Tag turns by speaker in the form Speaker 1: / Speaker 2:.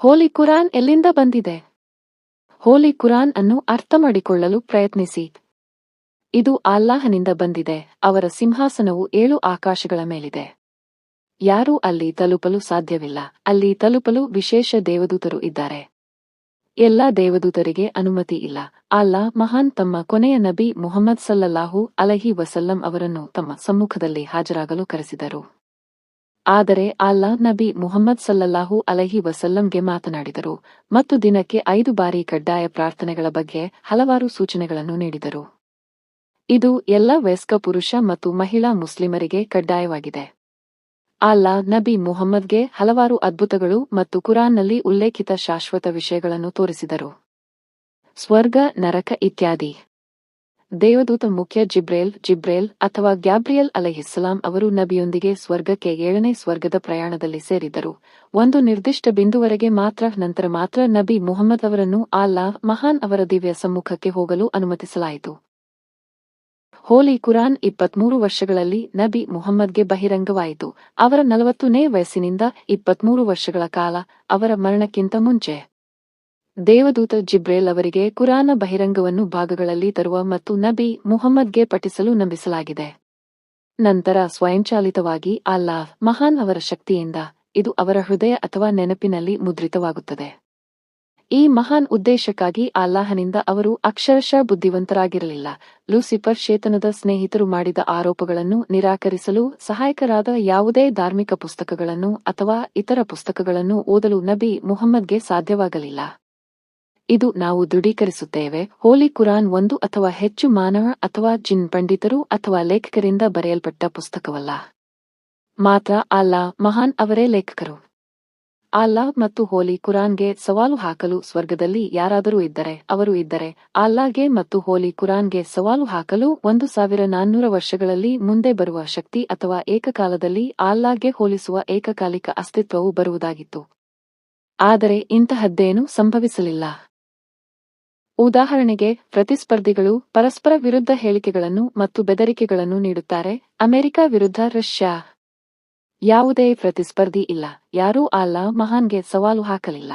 Speaker 1: ಹೋಲಿ ಕುರಾನ್ ಎಲ್ಲಿಂದ ಬಂದಿದೆ? ಹೋಲಿ ಕುರಾನ್ ಅನ್ನು ಅರ್ಥಮಾಡಿಕೊಳ್ಳಲು ಪ್ರಯತ್ನಿಸಿ. ಇದು ಅಲ್ಲಾಹನಿಂದ ಬಂದಿದೆ, ಅವರ ಸಿಂಹಾಸನವು ಏಳು ಆಕಾಶಗಳ ಮೇಲಿದೆ. ಯಾರೂ ಅಲ್ಲಿ ತಲುಪಲು ಸಾಧ್ಯವಿಲ್ಲ, ಅಲ್ಲಿ ತಲುಪಲು ವಿಶೇಷ ದೇವದೂತರು ಇದ್ದಾರೆ. ಎಲ್ಲ ದೇವದೂತರಿಗೆ ಅನುಮತಿ ಇಲ್ಲ ಅಲ್ಲಾ ಮಹಾನ್ ತಮ್ಮ ಕೊನೆಯ ನಬಿ ಮುಹಮ್ಮದ್ ಸಲ್ಲಲ್ಲಾಹು ಅಲಹಿ ವಸಲ್ಲಂ ಅವರನ್ನು ತಮ್ಮ ಸಮ್ಮುಖದಲ್ಲಿ ಹಾಜರಾಗಲು ಕರೆಸಿದರು. ಆದರೆ ಅಲ್ಲಾ ನಬಿ ಮುಹಮ್ಮದ್ ಸಲ್ಲಲ್ಲಾಹು ಅಲಹಿ ವಸಲ್ಲಂಗೆ ಮಾತನಾಡಿದರು ಮತ್ತು ದಿನಕ್ಕೆ ಐದು ಬಾರಿ ಕಡ್ಡಾಯ ಪ್ರಾರ್ಥನೆಗಳ ಬಗ್ಗೆ ಹಲವಾರು ಸೂಚನೆಗಳನ್ನು ನೀಡಿದರು. ಇದು ಎಲ್ಲ ವಯಸ್ಕ ಪುರುಷ ಮತ್ತು ಮಹಿಳಾ ಮುಸ್ಲಿಮರಿಗೆ ಕಡ್ಡಾಯವಾಗಿದೆ. ಅಲ್ಲಾ ನಬಿ ಮುಹಮ್ಮದ್ಗೆ ಹಲವಾರು ಅದ್ಭುತಗಳು ಮತ್ತು ಕುರಾನ್ನಲ್ಲಿ ಉಲ್ಲೇಖಿತ ಶಾಶ್ವತ ವಿಷಯಗಳನ್ನು ತೋರಿಸಿದರು. ಸ್ವರ್ಗ, ನರಕ ಇತ್ಯಾದಿ. ದೇವದೂತ ಮುಖ್ಯ ಜಿಬ್ರೇಲ್ ಜಿಬ್ರೇಲ್ ಅಥವಾ ಗ್ಯಾಬ್ರಿಯಲ್ ಅಲಹಿಸ್ಸಲಾಂ ಅವರು ನಬಿಯೊಂದಿಗೆ ಸ್ವರ್ಗಕ್ಕೆ ಏಳನೇ ಸ್ವರ್ಗದ ಪ್ರಯಾಣದಲ್ಲಿ ಸೇರಿದರು ಒಂದು ನಿರ್ದಿಷ್ಟ ಬಿಂದುವರೆಗೆ ಮಾತ್ರ, ನಂತರ ಮಾತ್ರ ನಬಿ ಮುಹಮ್ಮದ್ ಅವರನ್ನು ಅಲ್ಲಾ ಮಹಾನ್ ಅವರ ದಿವ್ಯ ಸಮ್ಮುಖಕ್ಕೆ ಹೋಗಲು ಅನುಮತಿಸಲಾಯಿತು. ಹೋಲಿ ಕುರಾನ್ ಇಪ್ಪತ್ಮೂರು ವರ್ಷಗಳಲ್ಲಿ ನಬಿ ಮುಹಮ್ಮದ್ಗೆ ಬಹಿರಂಗವಾಯಿತು. ಅವರ ನಲವತ್ತನೇ ವಯಸ್ಸಿನಿಂದ ಇಪ್ಪತ್ಮೂರು ವರ್ಷಗಳ ಕಾಲ ಅವರ ಮರಣಕ್ಕಿಂತ ಮುಂಚೆ. ದೇವದೂತ ಜಿಬ್ರೇಲ್ ಅವರಿಗೆ ಕುರಾನ ಬಹಿರಂಗವನ್ನು ಭಾಗಗಳಲ್ಲಿ ತರುವ ಮತ್ತು ನಬಿ ಮುಹಮ್ಮದ್ಗೆ ಪಠಿಸಲು ನಂಬಿಸಲಾಗಿದೆ. ನಂತರ ಸ್ವಯಂಚಾಲಿತವಾಗಿ ಅಲ್ಲಾಹ್ ಮಹಾನ್ ಅವರ ಶಕ್ತಿಯಿಂದ ಇದು ಅವರ ಹೃದಯ ಅಥವಾ ನೆನಪಿನಲ್ಲಿ ಮುದ್ರಿತವಾಗುತ್ತದೆ. ಈ ಮಹಾನ್ ಉದ್ದೇಶಕ್ಕಾಗಿ ಅಲ್ಲಾಹನಿಂದ ಅವರು ಅಕ್ಷರಶಃ ಬುದ್ಧಿವಂತರಾಗಿರಲಿಲ್ಲ. ಲೂಸಿಫರ್ ಶೇತನದ ಸ್ನೇಹಿತರು ಮಾಡಿದ ಆರೋಪಗಳನ್ನು ನಿರಾಕರಿಸಲು ಸಹಾಯಕರಾದ ಯಾವುದೇ ಧಾರ್ಮಿಕ ಪುಸ್ತಕಗಳನ್ನು ಅಥವಾ ಇತರ ಪುಸ್ತಕಗಳನ್ನು ಓದಲು ನಬಿ ಮುಹಮ್ಮದ್ಗೆ ಸಾಧ್ಯವಾಗಲಿಲ್ಲ. ಇದು ನಾವು ದೃಢೀಕರಿಸುತ್ತೇವೆ. ಹೋಲಿ ಕುರಾನ್ ಒಂದು ಅಥವಾ ಹೆಚ್ಚು ಮಾನವ ಅಥವಾ ಜಿನ್ ಪಂಡಿತರು ಅಥವಾ ಲೇಖಕರಿಂದ ಬರೆಯಲ್ಪಟ್ಟ ಪುಸ್ತಕವಲ್ಲ. ಮಾತ್ರ ಅಲ್ಲಾ ಮಹಾನ್ ಅವರೇ ಲೇಖಕರು. ಅಲ್ಲಾ ಮತ್ತು ಹೋಲಿ ಕುರಾನ್ಗೆ ಸವಾಲು ಹಾಕಲು ಸ್ವರ್ಗದಲ್ಲಿ ಯಾರಾದರೂ ಇದ್ದರೆ ಅವರು ಇದ್ದರೆ, ಅಲ್ಲಾಗೆ ಮತ್ತು ಹೋಲಿ ಕುರಾನ್ಗೆ ಸವಾಲು ಹಾಕಲು ಒಂದು ಸಾವಿರ ನಾನ್ನೂರ ವರ್ಷಗಳಲ್ಲಿ ಮುಂದೆ ಬರುವ ಶಕ್ತಿ ಅಥವಾ ಏಕಕಾಲದಲ್ಲಿ ಅಲ್ಲಾಗೆ ಹೋಲಿಸುವ ಏಕಕಾಲಿಕ ಅಸ್ತಿತ್ವವು ಬರುವುದಾಗಿತ್ತು. ಆದರೆ ಇಂತಹದ್ದೇನೂ ಸಂಭವಿಸಲಿಲ್ಲ. ಉದಾಹರಣೆಗೆ, ಪ್ರತಿಸ್ಪರ್ಧಿಗಳು ಪರಸ್ಪರ ವಿರುದ್ಧ ಹೇಳಿಕೆಗಳನ್ನು ಮತ್ತು ಬೆದರಿಕೆಗಳನ್ನು ನೀಡುತ್ತಾರೆ. ಅಮೆರಿಕ ವಿರುದ್ಧ ರಷ್ಯಾ. ಯಾವುದೇ ಪ್ರತಿಸ್ಪರ್ಧಿ ಇಲ್ಲ. ಯಾರೂ ಅಲ್ಲ ಮಹಾನ್ಗೆ ಸವಾಲು ಹಾಕಲಿಲ್ಲ.